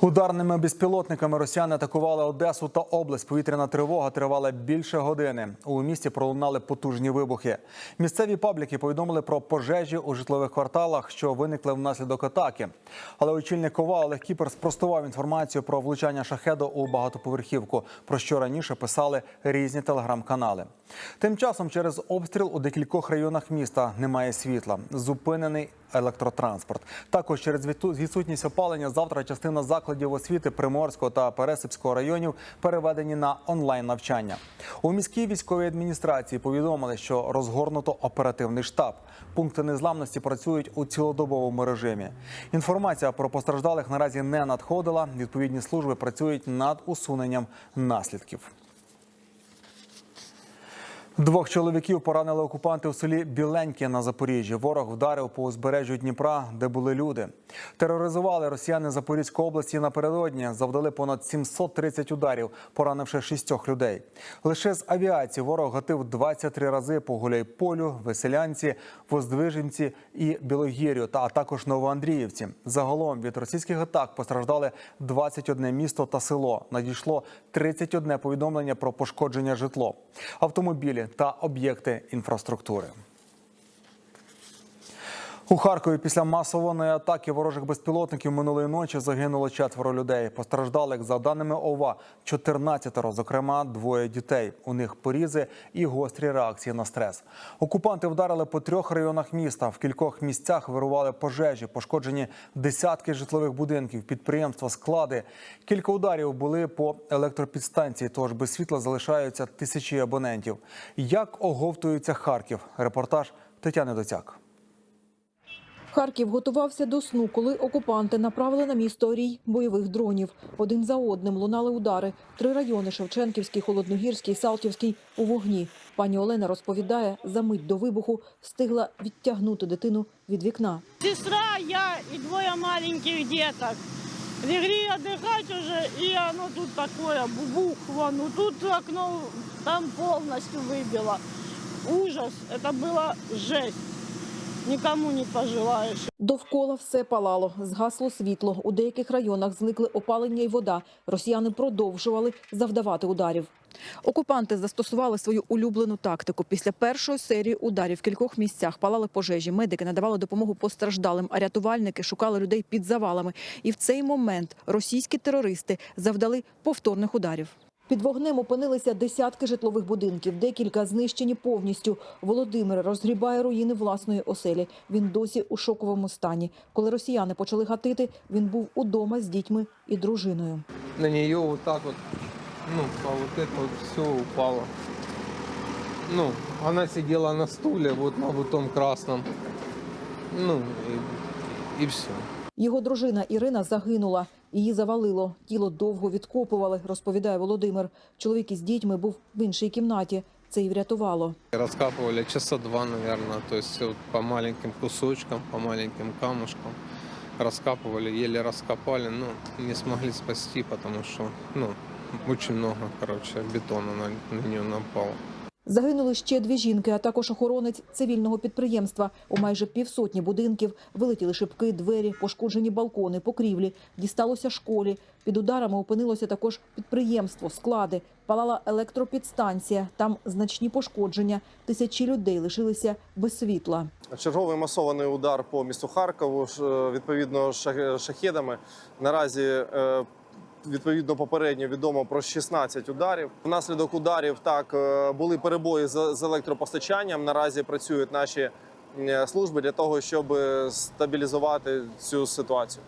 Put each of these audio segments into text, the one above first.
Ударними безпілотниками росіяни атакували Одесу та область. Повітряна тривога тривала більше години. У місті пролунали потужні вибухи. Місцеві пабліки повідомили про пожежі у житлових кварталах, що виникли внаслідок атаки. Але очільник ОВА Олег Кіпер спростував інформацію про влучання шахеду у багатоповерхівку, про що раніше писали різні телеграм-канали. Тим часом через обстріл у декількох районах міста немає світла. Зупинений електротранспорт. Також через відсутність опалення завтра частина закладів освіти Приморського та Пересипського районів переведені на онлайн навчання. У міській військовій адміністрації повідомили, що розгорнуто оперативний штаб. Пункти незламності працюють у цілодобовому режимі. Інформація про постраждалих наразі не надходила. Відповідні служби працюють над усуненням наслідків. Двох чоловіків поранили окупанти у селі Біленьке на Запоріжжі. Ворог вдарив по узбережжю Дніпра, де були люди. Тероризували росіяни Запорізької області напередодні. Завдали понад 730 ударів, поранивши шістьох людей. Лише з авіації ворог гатив 23 рази по Гуляйполю, Веселянці, Воздвиженці і Білогір'ю, та також Новоандріївці. Загалом від російських атак постраждали 21 місто та село. Надійшло 31 повідомлення про пошкодження житло, автомобілі та об'єкти інфраструктури. У Харкові після масованої атаки ворожих безпілотників минулої ночі загинуло четверо людей. Постраждалих, за даними ОВА, 14, зокрема двоє дітей. У них порізи і гострі реакції на стрес. Окупанти вдарили по трьох районах міста. В кількох місцях вирували пожежі, пошкоджені десятки житлових будинків, підприємства, склади. Кілька ударів були по електропідстанції, тож без світла залишаються тисячі абонентів. Як оговтується Харків? Репортаж Тетяни Доцяк. Харків готувався до сну, коли окупанти направили на місто рій бойових дронів. Один за одним лунали удари. Три райони Шевченківський, Холодногірський, Салтівський у вогні. Пані Олена розповідає, за мить до вибуху встигла відтягнути дитину від вікна. Сестра, я и двое маленьких деток. Легли отдыхать уже, и оно тут такое, бубухло. Ну тут окно там полностью выбило. Ужас, это было жесть. Никому не пожелаешь. Довкола все палало, згасло світло. У деяких районах зникли опалення і вода. Росіяни продовжували завдавати ударів. Окупанти застосували свою улюблену тактику. Після першої серії ударів в кількох місцях палали пожежі. Медики надавали допомогу постраждалим, а рятувальники шукали людей під завалами. І в цей момент російські терористи завдали повторних ударів. Під вогнем опинилися десятки житлових будинків, декілька знищені повністю. Володимир розгрібає руїни власної оселі. Він досі у шоковому стані. Коли росіяни почали гатити, він був удома з дітьми і дружиною. на нее вот так вот, ну, по вот все упало. Ну, она сидела на стуле, вот на вот том красном. Ну, и, и все. Його дружина Ірина загинула. Її завалило. Тіло довго відкопували, розповідає Володимир. Чоловік із дітьми був в іншій кімнаті. Це й врятувало. Раскапывали часа два, наверное, то есть по маленьким кусочкам, по маленьким камушкам. Раскапывали, еле раскопали, но не смогли спасти, потому что, ну, очень много, короче, бетона на, на нее напало. Загинули ще дві жінки, а також охоронець цивільного підприємства. У майже півсотні будинків вилетіли шибки, двері, пошкоджені балкони, покрівлі. Дісталося школі. Під ударами опинилося також підприємство, склади. Палала електропідстанція. Там значні пошкодження. Тисячі людей лишилися без світла. Черговий масований удар по місту Харкову е, відповідно ша- шахедами. Наразі е, відповідно попередньо відомо про 16 ударів. Внаслідок ударів так е, були перебої з електропостачанням. Наразі працюють наші е, служби для того, щоб е, стабілізувати цю ситуацію.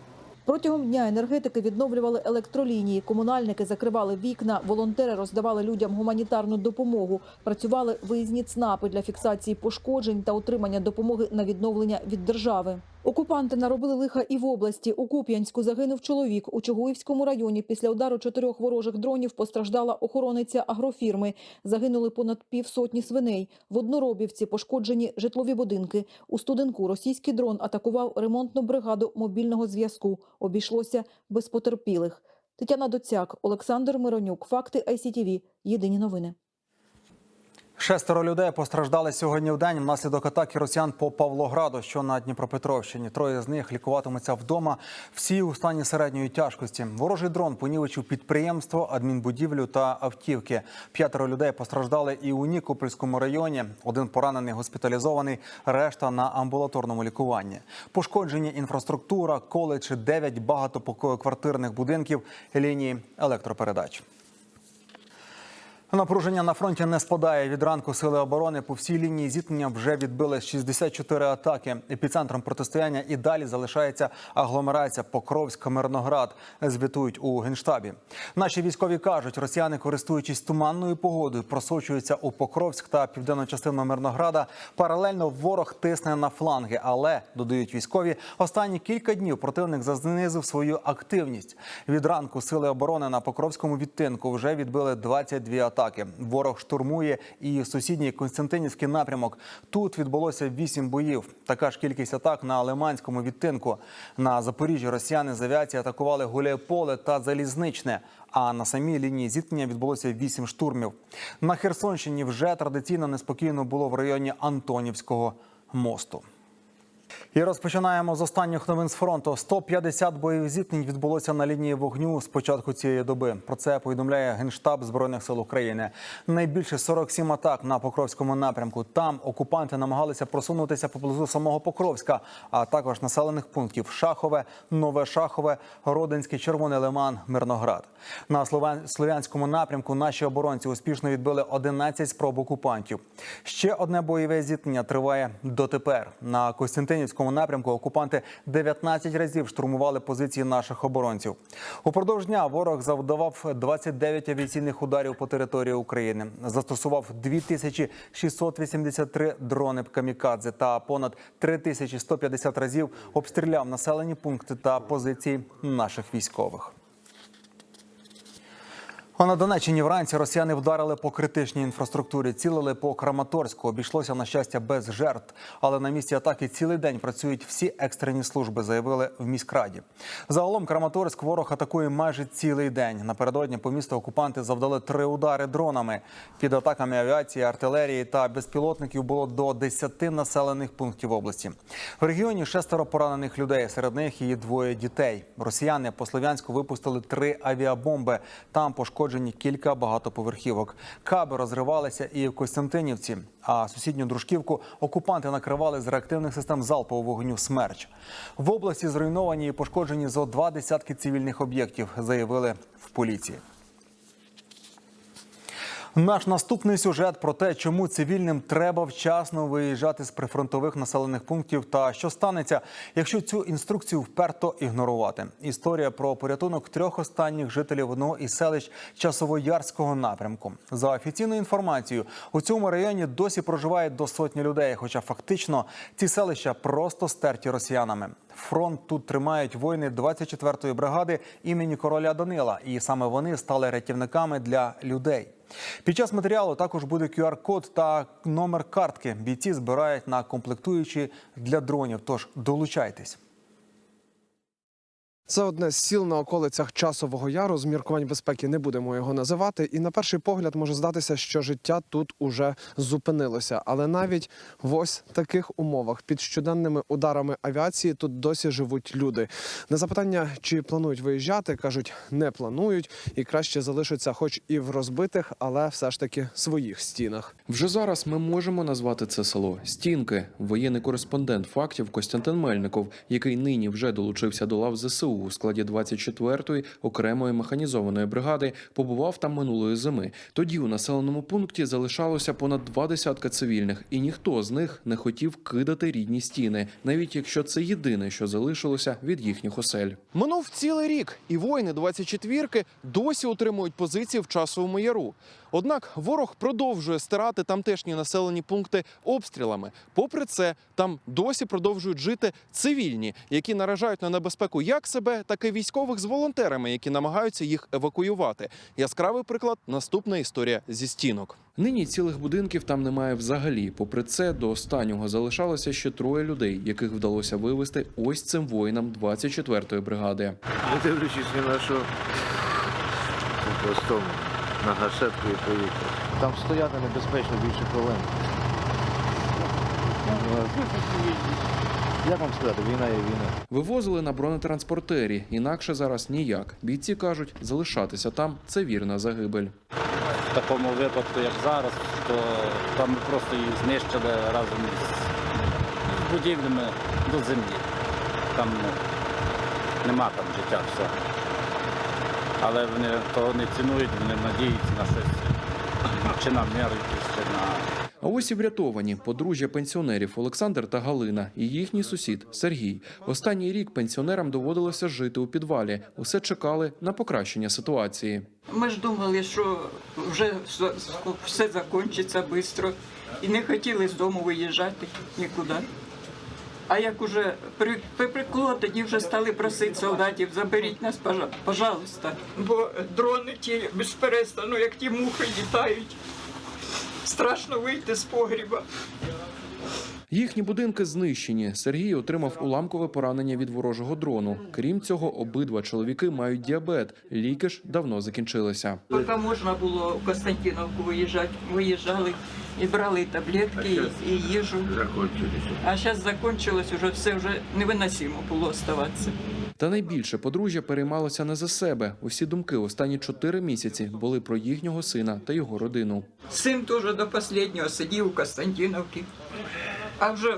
Протягом дня енергетики відновлювали електролінії, комунальники закривали вікна, волонтери роздавали людям гуманітарну допомогу. Працювали виїзні ЦНАПи для фіксації пошкоджень та отримання допомоги на відновлення від держави. Окупанти наробили лиха і в області. У Куп'янську загинув чоловік. У Чугуївському районі після удару чотирьох ворожих дронів постраждала охорониця агрофірми. Загинули понад півсотні свиней. В Одноробівці пошкоджені житлові будинки. У Студенку російський дрон атакував ремонтну бригаду мобільного зв'язку. Обійшлося без потерпілих. Тетяна Доцяк, Олександр Миронюк. Факти ICTV. Єдині новини. Шестеро людей постраждали сьогодні в день внаслідок атаки росіян по Павлограду, що на Дніпропетровщині. Троє з них лікуватимуться вдома. Всі у стані середньої тяжкості. Ворожий дрон понівечив підприємство, адмінбудівлю та автівки. П'ятеро людей постраждали і у Нікопольському районі. Один поранений госпіталізований, решта на амбулаторному лікуванні. Пошкоджені інфраструктура, коледж, дев'ять багатоквартирних будинків, лінії електропередач. Напруження на фронті не спадає. Від ранку сили оборони по всій лінії зіткнення вже відбили 64 атаки. Епіцентром протистояння і далі залишається агломерація Покровськ Мирноград. Звітують у генштабі. Наші військові кажуть, росіяни, користуючись туманною погодою, просочуються у Покровськ та південну частину Мирнограда. Паралельно ворог тисне на фланги, але додають військові. Останні кілька днів противник зазнизив свою активність. Від ранку сили оборони на Покровському відтинку вже відбили 22 атаки. Ворог штурмує і сусідній Константинівський напрямок. Тут відбулося 8 боїв. Така ж кількість атак на Лиманському відтинку. На Запоріжжі росіяни з авіації атакували Гуляйполе та Залізничне. А на самій лінії зіткнення відбулося 8 штурмів. На Херсонщині вже традиційно неспокійно було в районі Антонівського мосту. І розпочинаємо з останніх новин з фронту. 150 бойових зіткнень відбулося на лінії вогню з початку цієї доби. Про це повідомляє Генштаб збройних сил України. Найбільше 47 атак на Покровському напрямку. Там окупанти намагалися просунутися поблизу самого Покровська, а також населених пунктів Шахове, Нове Шахове, Родинський, Червоний Лиман, Мирноград. На Слов'янському напрямку наші оборонці успішно відбили 11 спроб окупантів. Ще одне бойове зіткнення триває дотепер. На Костянтинівському напрямку окупанти 19 разів штурмували позиції наших оборонців. Упродовж дня ворог завдавав 29 авіаційних ударів по території України, застосував 2683 дрони камікадзе та понад 3150 разів обстріляв населені пункти та позиції наших військових. А на Донеччині вранці росіяни вдарили по критичній інфраструктурі, цілили по Краматорську. Обійшлося на щастя без жертв. Але на місці атаки цілий день працюють всі екстрені служби, заявили в міськраді. Загалом Краматорськ ворог атакує майже цілий день. Напередодні по місту окупанти завдали три удари дронами. Під атаками авіації, артилерії та безпілотників було до 10 населених пунктів області. В регіоні шестеро поранених людей. Серед них і двоє дітей. Росіяни по Слов'янську випустили три авіабомби. Там пошкоджені кілька багатоповерхівок. Каби розривалися і в Костянтинівці. А сусідню дружківку окупанти накривали з реактивних систем залпового вогню «Смерч». В області зруйновані і пошкоджені зо два десятки цивільних об'єктів, заявили в поліції. Наш наступний сюжет про те, чому цивільним треба вчасно виїжджати з прифронтових населених пунктів, та що станеться, якщо цю інструкцію вперто ігнорувати. Історія про порятунок трьох останніх жителів одного із селищ Часовоярського напрямку. За офіційною інформацією, у цьому районі досі проживає до сотні людей. Хоча фактично ці селища просто стерті росіянами. Фронт тут тримають воїни 24-ї бригади імені короля Данила, і саме вони стали рятівниками для людей. Під час матеріалу також буде QR-код та номер картки. Бійці збирають на комплектуючі для дронів. Тож долучайтесь. Це одне з сіл на околицях часового яру. З міркувань безпеки не будемо його називати. І на перший погляд може здатися, що життя тут уже зупинилося. Але навіть в ось таких умовах під щоденними ударами авіації тут досі живуть люди. На запитання, чи планують виїжджати, кажуть, не планують і краще залишаться, хоч і в розбитих, але все ж таки своїх стінах. Вже зараз ми можемо назвати це село Стінки. Воєнний кореспондент фактів Костянтин Мельников, який нині вже долучився до лав ЗСУ у складі 24-ї окремої механізованої бригади, побував там минулої зими. Тоді у населеному пункті залишалося понад два десятка цивільних, і ніхто з них не хотів кидати рідні стіни, навіть якщо це єдине, що залишилося від їхніх осель. Минув цілий рік, і воїни 24-ки досі утримують позиції в часовому яру. Однак ворог продовжує стирати тамтешні населені пункти обстрілами. Попри це, там досі продовжують жити цивільні, які наражають на небезпеку як себе, так і військових з волонтерами, які намагаються їх евакуювати. Яскравий приклад наступна історія зі стінок. Нині цілих будинків там немає взагалі. Попри це, до останнього залишалося ще троє людей, яких вдалося вивезти ось цим воїнам 24-ї бригади. Не дивлячись ні на що. Просто на гашетку і поїхав. Там стояти небезпечно більше хвилин. Як вам сказати, війна є війна. Вивозили на бронетранспортері, інакше зараз ніяк. Бійці кажуть, залишатися там це вірна загибель. В такому випадку, як зараз, то там просто їх знищили разом з будівлями до землі. Там ну, нема там життя, все. Але вони того не цінують, вони надіються на щось, чи на мир, якийсь, чи на А ось і врятовані подружжя пенсіонерів Олександр та Галина і їхній сусід Сергій. Останній рік пенсіонерам доводилося жити у підвалі. Усе чекали на покращення ситуації. Ми ж думали, що вже все- все закінчиться швидко. І не хотіли з дому виїжджати нікуди. А як уже при- припекло, тоді вже стали просити солдатів, заберіть нас, пожалуйста. Бо дрони ті без перестану, як ті мухи літають. Страшно вийти з погріба. Їхні будинки знищені. Сергій отримав уламкове поранення від ворожого дрону. Крім цього, обидва чоловіки мають діабет. Ліки ж давно закінчилися. Поки можна було в Константиновку виїжджати, виїжджали і брали таблетки і, і їжу. А зараз закінчилось, вже все вже невиносимо було оставатися. Та найбільше подружжя переймалося не за себе. Усі думки останні чотири місяці були про їхнього сина та його родину. Син теж до останнього сидів у Константиновці. А вже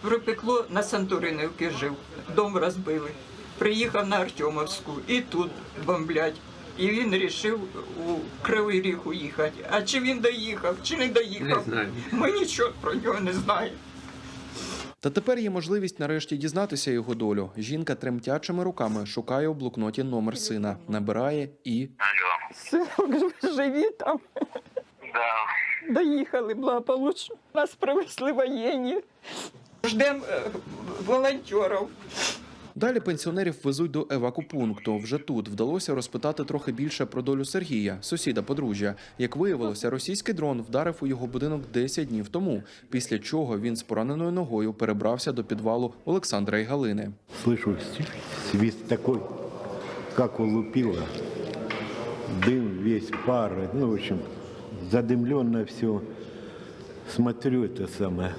припекло на Сантуринівці жив, дом розбили. Приїхав на Артемовську і тут бомблять. І він вирішив у Кривий Ріг уїхати. А чи він доїхав, чи не доїхав? Ми нічого про нього не знаємо. Та тепер є можливість нарешті дізнатися його долю. Жінка тремтячими руками шукає у блокноті номер сина, набирає і Синок, живі там. Доїхали благополучно. Нас привезли воєнні. Ждемо е, волонтерів. Далі пенсіонерів везуть до евакупункту. Вже тут вдалося розпитати трохи більше про долю Сергія, сусіда подружжя. Як виявилося, російський дрон вдарив у його будинок 10 днів тому, після чого він з пораненою ногою перебрався до підвалу Олександра і Галини. Слышу свист такой, как улупило. Дым весь, пар, ну, в общем, задымленно все. Смотрю, это самое,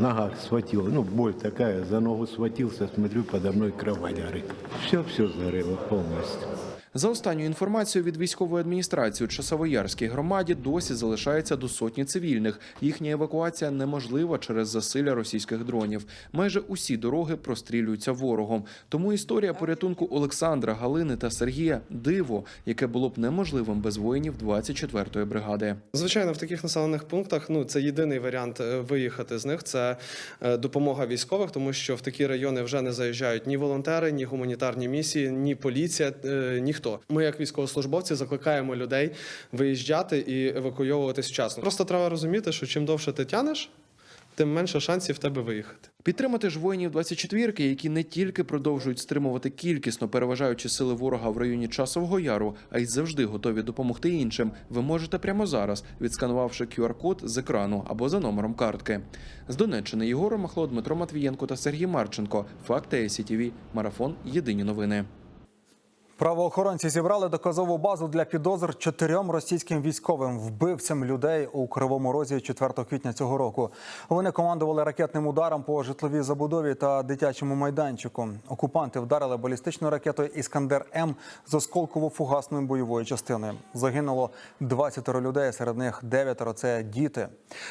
нога схватила, ну, боль такая, за ногу схватился, смотрю, подо мной кровать горит. Все, все сгорело полностью. За останньою інформацією від військової адміністрації у Часовоярській громаді досі залишається до сотні цивільних. Їхня евакуація неможлива через засилля російських дронів. Майже усі дороги прострілюються ворогом. Тому історія порятунку Олександра, Галини та Сергія диво, яке було б неможливим без воїнів 24-ї бригади. Звичайно, в таких населених пунктах ну це єдиний варіант е, виїхати з них. Це е, допомога військових, тому що в такі райони вже не заїжджають ні волонтери, ні гуманітарні місії, ні поліція, е, ніхто. Ми, як військовослужбовці, закликаємо людей виїжджати і евакуйовуватись вчасно. Просто треба розуміти, що чим довше ти тянеш, тим менше шансів в тебе виїхати. Підтримати ж воїнів 24-ки, які не тільки продовжують стримувати кількісно переважаючи сили ворога в районі Часового Яру, а й завжди готові допомогти іншим. Ви можете прямо зараз, відсканувавши QR-код з екрану або за номером картки. З Донеччини Єгор Махло, Дмитро Матвієнко та Сергій Марченко. Факти СІТВ. Марафон. Єдині новини. Правоохоронці зібрали доказову базу для підозр чотирьом російським військовим вбивцям людей у Кривому Розі 4 квітня цього року. Вони командували ракетним ударом по житловій забудові та дитячому майданчику. Окупанти вдарили балістичною ракетою Іскандер М з осколково-фугасною бойовою частиною. Загинуло 20 людей, серед них 9 – це діти.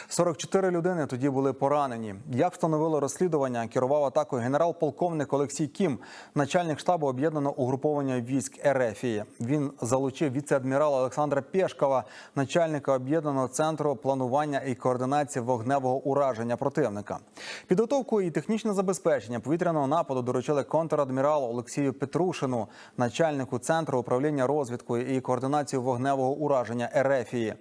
44 людини тоді були поранені. Як встановило розслідування, керував атакою генерал-полковник Олексій Кім, начальник штабу об'єднаного угруповання військ Ерефії. Він залучив віце-адмірала Олександра Пєшкова, начальника об'єднаного центру планування і координації вогневого ураження противника. Підготовку і технічне забезпечення повітряного нападу доручили контрадміралу Олексію Петрушину, начальнику центру управління розвідкою і координації вогневого ураження Ерефії.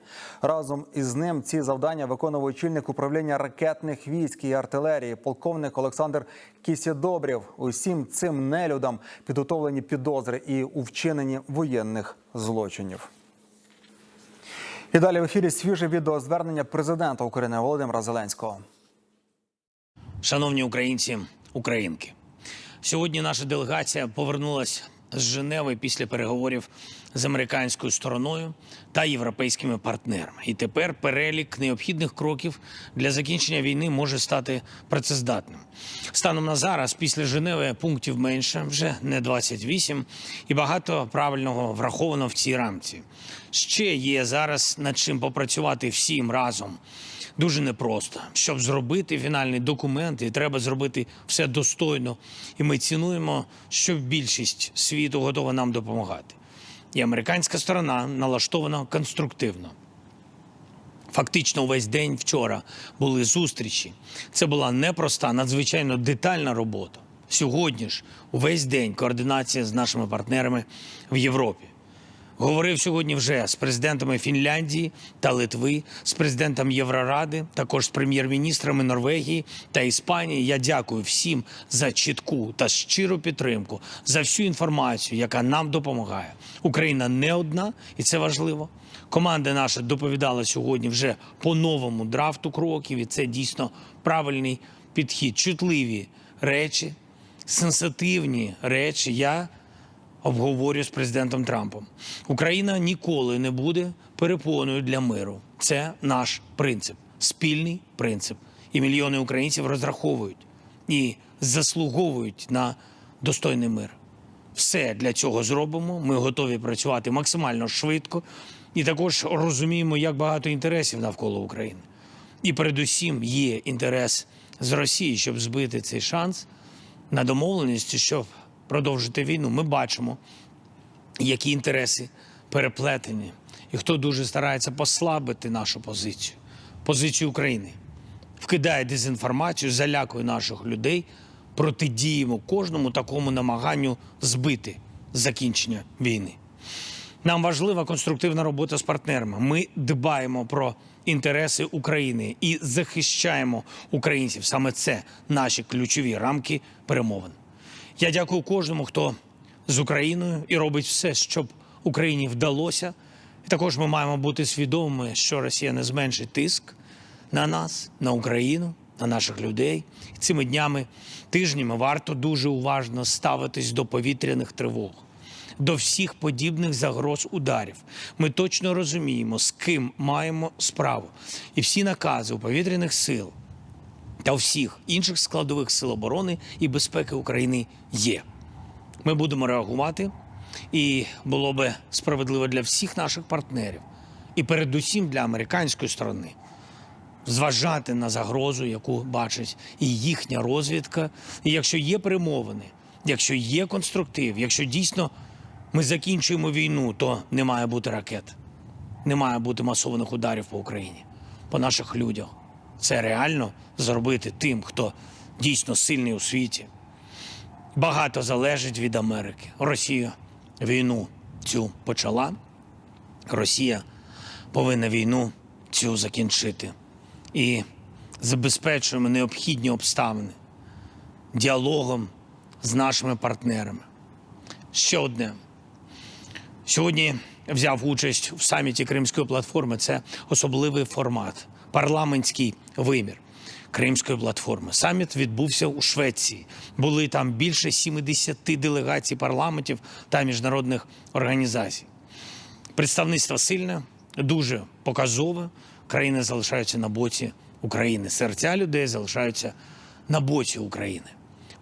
Разом із ним ці завдання виконував очільник управління ракетних військ і артилерії, полковник Олександр Кісєдобрів. Усім цим нелюдам підготовлені підозри і у вчиненні воєнних злочинів. І далі в ефірі свіже відеозвернення президента України Володимира Зеленського. Шановні українці, українки, сьогодні наша делегація повернулася з Женеви після переговорів з американською стороною та європейськими партнерами. І тепер перелік необхідних кроків для закінчення війни може стати працездатним. Станом на зараз, після Женеви, пунктів менше, вже не 28, і багато правильного враховано в цій рамці. Ще є зараз над чим попрацювати всім разом дуже непросто. Щоб зробити фінальний документ, і треба зробити все достойно. І ми цінуємо, що більшість світу готова нам допомагати. І американська сторона налаштована конструктивно. Фактично, увесь день вчора були зустрічі. Це була непроста, надзвичайно детальна робота. Сьогодні ж увесь день координація з нашими партнерами в Європі. Говорив сьогодні вже з президентами Фінляндії та Литви, з президентом Євроради, також з прем'єр-міністрами Норвегії та Іспанії. Я дякую всім за чітку та щиру підтримку, за всю інформацію, яка нам допомагає. Україна не одна, і це важливо. Команда наша доповідала сьогодні вже по новому драфту кроків, і це дійсно правильний підхід. Чутливі речі, сенситивні речі. Я обговорю з президентом Трампом. Україна ніколи не буде перепоною для миру. Це наш принцип, спільний принцип. І мільйони українців розраховують і заслуговують на достойний мир. Все для цього зробимо. Ми готові працювати максимально швидко і також розуміємо, як багато інтересів навколо України. І передусім є інтерес з Росії, щоб збити цей шанс на домовленості, щоб продовжити війну. Ми бачимо, які інтереси переплетені, і хто дуже старається послабити нашу позицію, позицію України, вкидає дезінформацію, залякує наших людей. Протидіємо кожному такому намаганню збити закінчення війни. Нам важлива конструктивна робота з партнерами. Ми дбаємо про інтереси України і захищаємо українців. Саме це наші ключові рамки перемовин. Я дякую кожному, хто з Україною і робить все, щоб Україні вдалося. І також ми маємо бути свідомими, що Росія не зменшить тиск на нас, на Україну, на наших людей. І цими днями, тижнями варто дуже уважно ставитись до повітряних тривог, до всіх подібних загроз ударів. Ми точно розуміємо, з ким маємо справу. І всі накази у повітряних сил та всіх інших складових сил оборони і безпеки України є. Ми будемо реагувати, і було би справедливо для всіх наших партнерів, і передусім для американської сторони, зважати на загрозу, яку бачить і їхня розвідка. І якщо є перемовини, якщо є конструктив, якщо дійсно ми закінчуємо війну, то не має бути ракет, не має бути масованих ударів по Україні, по наших людях. Це реально зробити тим, хто дійсно сильний у світі. Багато залежить від Америки. Росія війну цю почала. Росія повинна війну цю закінчити. І забезпечуємо необхідні обставини діалогом з нашими партнерами. Ще одне. Сьогодні взяв участь в саміті Кримської платформи. Це особливий формат, парламентський вимір Кримської платформи. Саміт відбувся у Швеції. Були там більше 70 делегацій парламентів та міжнародних організацій. Представництво сильне, дуже показове. Країни залишаються на боці України. Серця людей залишаються на боці України.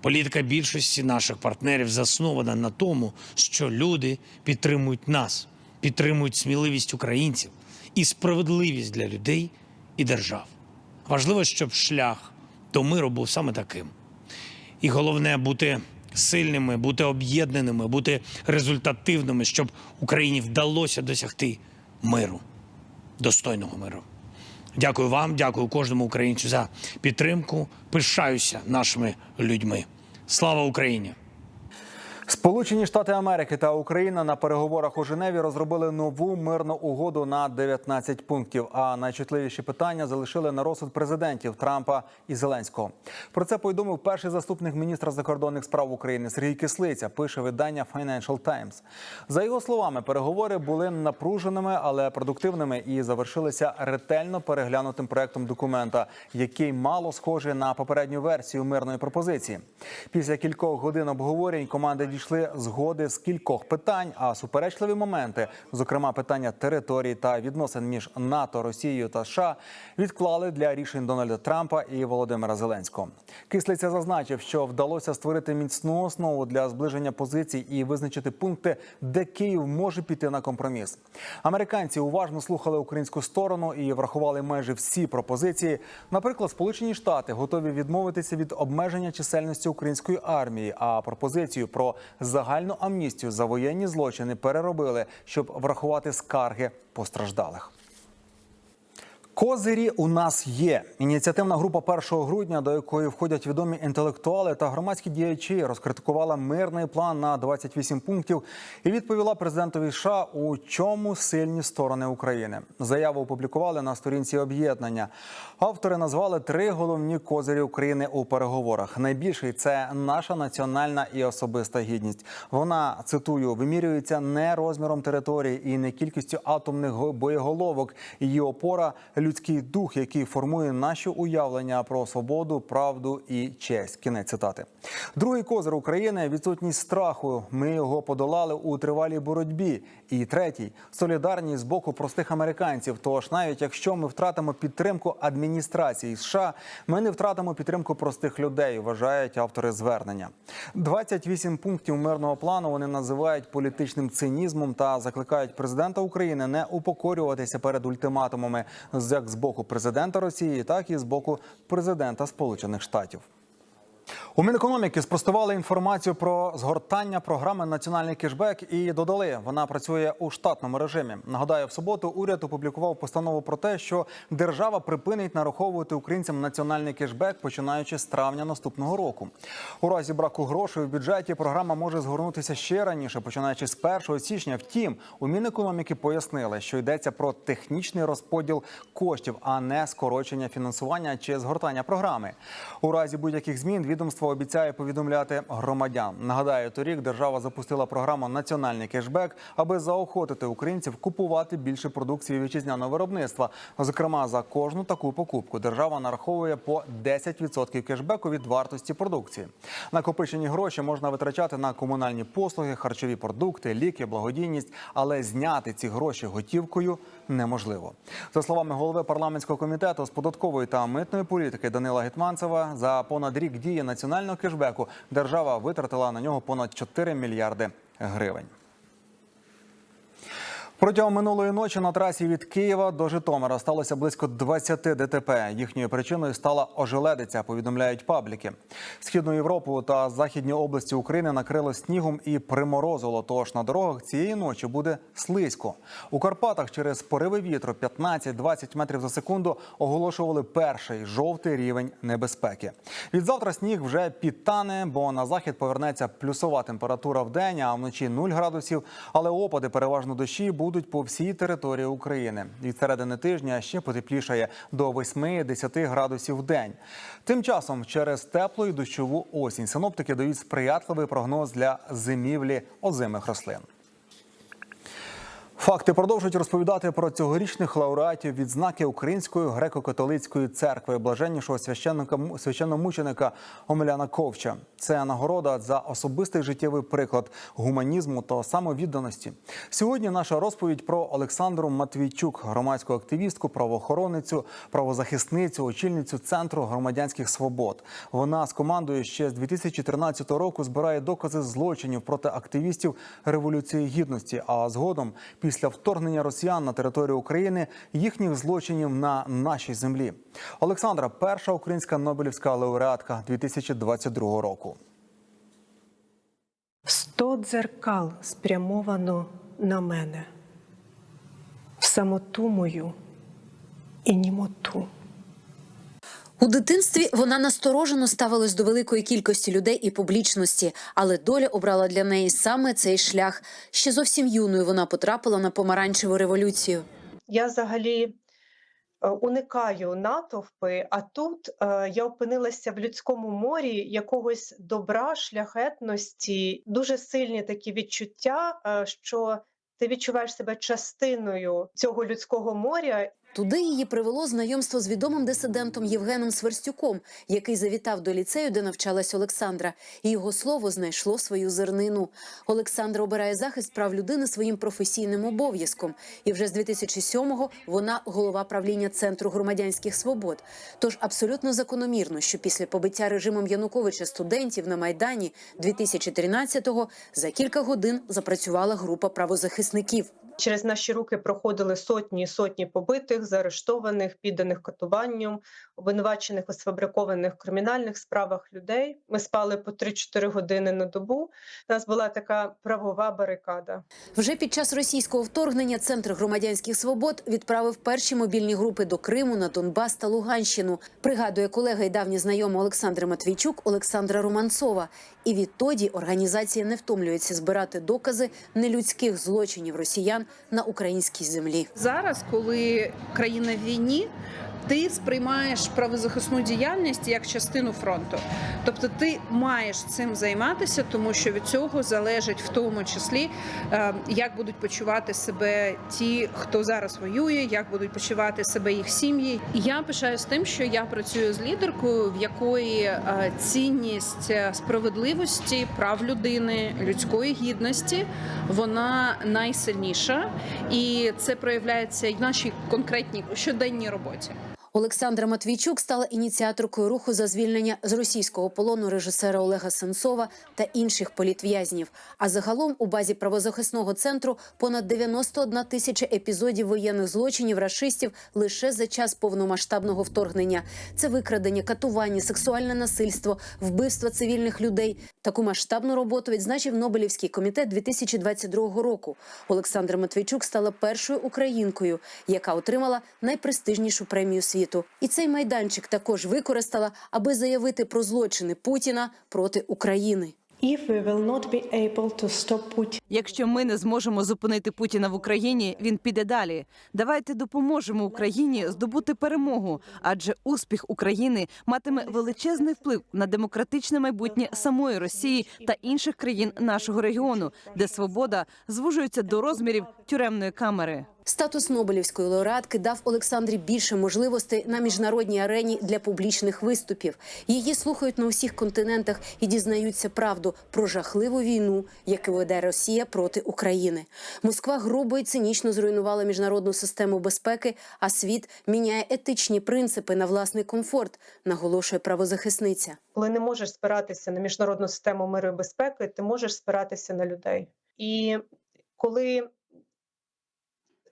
Політика більшості наших партнерів заснована на тому, що люди підтримують нас, підтримують сміливість українців і справедливість для людей і держав. Важливо, щоб шлях до миру був саме таким. І головне бути сильними, бути об'єднаними, бути результативними, щоб Україні вдалося досягти миру, достойного миру. Дякую вам, дякую кожному українцю за підтримку. Пишаюся нашими людьми. Слава Україні! Сполучені Штати Америки та Україна на переговорах у Женеві розробили нову мирну угоду на 19 пунктів. А найчутливіші питання залишили на розсуд президентів Трампа і Зеленського. Про це повідомив перший заступник міністра закордонних справ України Сергій Кислиця. Пише видання Financial Times. За його словами, переговори були напруженими, але продуктивними і завершилися ретельно переглянутим проектом документа, який мало схожий на попередню версію мирної пропозиції. Після кількох годин обговорень команди дійшли згоди з кількох питань, а суперечливі моменти, зокрема питання територій та відносин між НАТО, Росією та США, відклали для рішень Дональда Трампа і Володимира Зеленського. Кислиця зазначив, що вдалося створити міцну основу для зближення позицій і визначити пункти, де Київ може піти на компроміс. Американці уважно слухали українську сторону і врахували майже всі пропозиції. Наприклад, Сполучені Штати готові відмовитися від обмеження чисельності української армії, а пропозицію про загальну амністію за воєнні злочини переробили, щоб врахувати скарги постраждалих. Козирі у нас є. Ініціативна група 1 грудня, до якої входять відомі інтелектуали та громадські діячі, розкритикувала мирний план на 28 пунктів і відповіла президентові США, у чому сильні сторони України. Заяву опублікували на сторінці об'єднання. Автори назвали три головні козирі України у переговорах. Найбільший це наша національна і особиста гідність. Вона цитую вимірюється не розміром території і не кількістю атомних боєголовок. Її опора людський дух, який формує наші уявлення про свободу, правду і честь. Кінець цитати. Другий козир України відсутність страху. Ми його подолали у тривалій боротьбі. І третій солідарність з боку простих американців. Тож, навіть якщо ми втратимо підтримку адміністрації США, ми не втратимо підтримку простих людей. Вважають автори звернення. 28 пунктів мирного плану вони називають політичним цинізмом та закликають президента України не упокорюватися перед ультиматумами з- як з боку президента Росії, так і з боку президента Сполучених Штатів. У Мінекономіки спростували інформацію про згортання програми Національний кешбек і додали, вона працює у штатному режимі. Нагадаю, в суботу уряд опублікував постанову про те, що держава припинить нараховувати українцям національний кешбек, починаючи з травня наступного року. У разі браку грошей у бюджеті програма може згорнутися ще раніше, починаючи з 1 січня. Втім, у Мінекономіки пояснили, що йдеться про технічний розподіл коштів, а не скорочення фінансування чи згортання програми. У разі будь-яких змін відомство обіцяє повідомляти громадян. Нагадаю, торік держава запустила програму Національний кешбек, аби заохотити українців купувати більше продукції вітчизняного виробництва. Зокрема, за кожну таку покупку держава нараховує по 10% кешбеку від вартості продукції. Накопичені гроші можна витрачати на комунальні послуги, харчові продукти, ліки, благодійність, але зняти ці гроші готівкою неможливо. За словами голови парламентського комітету з податкової та митної політики Данила Гетманцева, за понад рік дії національного кешбеку держава витратила на нього понад 4 мільярди гривень. Протягом минулої ночі на трасі від Києва до Житомира сталося близько 20 ДТП. Їхньою причиною стала ожеледиця, повідомляють пабліки. Східну Європу та західні області України накрило снігом і приморозило. Тож на дорогах цієї ночі буде слизько. У Карпатах через пориви вітру 15-20 метрів за секунду оголошували перший жовтий рівень небезпеки. Від завтра сніг вже підтане, бо на захід повернеться плюсова температура в день, а вночі 0 градусів. Але опади переважно дощі будуть по всій території України. Від середини тижня ще потеплішає до 8-10 градусів в день. Тим часом через теплу і дощову осінь синоптики дають сприятливий прогноз для зимівлі озимих рослин. Факти продовжують розповідати про цьогорічних лауреатів відзнаки Української греко-католицької церкви блаженнішого священника священномученика Омеляна Ковча. Це нагорода за особистий життєвий приклад гуманізму та самовідданості. Сьогодні наша розповідь про Олександру Матвійчук, громадську активістку, правоохоронницю, правозахисницю, очільницю центру громадянських свобод. Вона з командою ще з 2013 року збирає докази злочинів проти активістів революції гідності. А згодом, після вторгнення росіян на територію України, їхніх злочинів на нашій землі. Олександра перша українська Нобелівська лауреатка 2022 року. Сто дзеркал спрямовано на мене, в самоту мою і німоту. У дитинстві вона насторожено ставилась до великої кількості людей і публічності, але доля обрала для неї саме цей шлях. Ще зовсім юною вона потрапила на помаранчеву революцію. Я взагалі е, уникаю натовпи, а тут е, я опинилася в людському морі якогось добра, шляхетності, дуже сильні такі відчуття, е, що ти відчуваєш себе частиною цього людського моря. Туди її привело знайомство з відомим дисидентом Євгеном Сверстюком, який завітав до ліцею, де навчалась Олександра. І його слово знайшло свою зернину. Олександра обирає захист прав людини своїм професійним обов'язком. І вже з 2007-го вона голова правління Центру громадянських свобод. Тож абсолютно закономірно, що після побиття режимом Януковича студентів на Майдані 2013-го за кілька годин запрацювала група правозахисників. Через наші руки проходили сотні і сотні побитих, заарештованих, підданих катуванням, обвинувачених у сфабрикованих кримінальних справах людей. Ми спали по 3-4 години на добу. У нас була така правова барикада. Вже під час російського вторгнення Центр громадянських свобод відправив перші мобільні групи до Криму, на Донбас та Луганщину. Пригадує колега і давня знайома Олександра Матвійчук Олександра Романцова. І відтоді організація не втомлюється збирати докази нелюдських злочинів росіян на українській землі. Зараз, коли країна в війні, ти сприймаєш правозахисну діяльність як частину фронту. Тобто ти маєш цим займатися, тому що від цього залежить в тому числі, е, як будуть почувати себе ті, хто зараз воює, як будуть почувати себе їх сім'ї. Я пишаюсь тим, що я працюю з лідеркою, в якої е, цінність е, справедливості, прав людини, людської гідності вона найсильніша, і це проявляється в нашій конкретній щоденній роботі. Олександра Матвійчук стала ініціаторкою руху за звільнення з російського полону режисера Олега Сенцова та інших політв'язнів. А загалом у базі правозахисного центру понад 91 тисяча епізодів воєнних злочинів рашистів лише за час повномасштабного вторгнення. Це викрадення, катування, сексуальне насильство, вбивства цивільних людей. Таку масштабну роботу відзначив Нобелівський комітет 2022 року. Олександра Матвійчук стала першою українкою, яка отримала найпрестижнішу премію світу. І цей майданчик також використала, аби заявити про злочини Путіна проти України. If we will not be able to stop Putin, Якщо ми не зможемо зупинити Путіна в Україні, він піде далі. Давайте допоможемо Україні здобути перемогу, адже успіх України матиме величезний вплив на демократичне майбутнє самої Росії та інших країн нашого регіону, де свобода звужується до розмірів тюремної камери. Статус Нобелівської лауреатки дав Олександрі більше можливостей на міжнародній арені для публічних виступів. Її слухають на усіх континентах і дізнаються правду про жахливу війну, яку веде Росія проти України. Москва грубо і цинічно зруйнувала міжнародну систему безпеки, а світ міняє етичні принципи на власний комфорт, наголошує правозахисниця. коли не можеш спиратися на міжнародну систему миру і безпеки, ти можеш спиратися на людей. І коли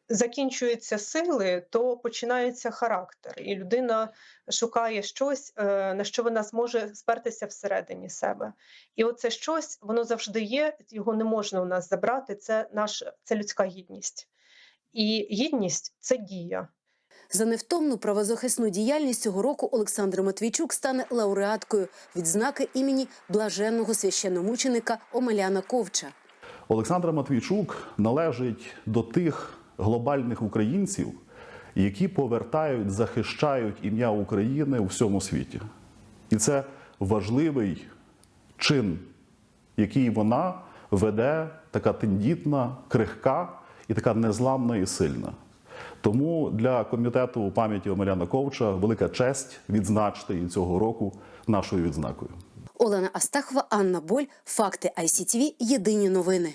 закінчуються сили, то починається характер, і людина шукає щось, е, на що вона зможе спертися всередині себе. І оце щось воно завжди є, його не можна у нас забрати. Це наш це людська гідність. І гідність це дія. За невтомну правозахисну діяльність цього року Олександра Матвійчук стане лауреаткою відзнаки імені блаженного священномученика Омеляна Ковча. Олександра Матвійчук належить до тих глобальних українців, які повертають, захищають ім'я України у всьому світі. І це важливий чин, який вона веде, така тендітна, крихка і така незламна і сильна. Тому для комітету пам'яті Омеляна Ковча велика честь відзначити її цього року нашою відзнакою. Олена Астахова, Анна Боль. Факти ICTV. Єдині новини.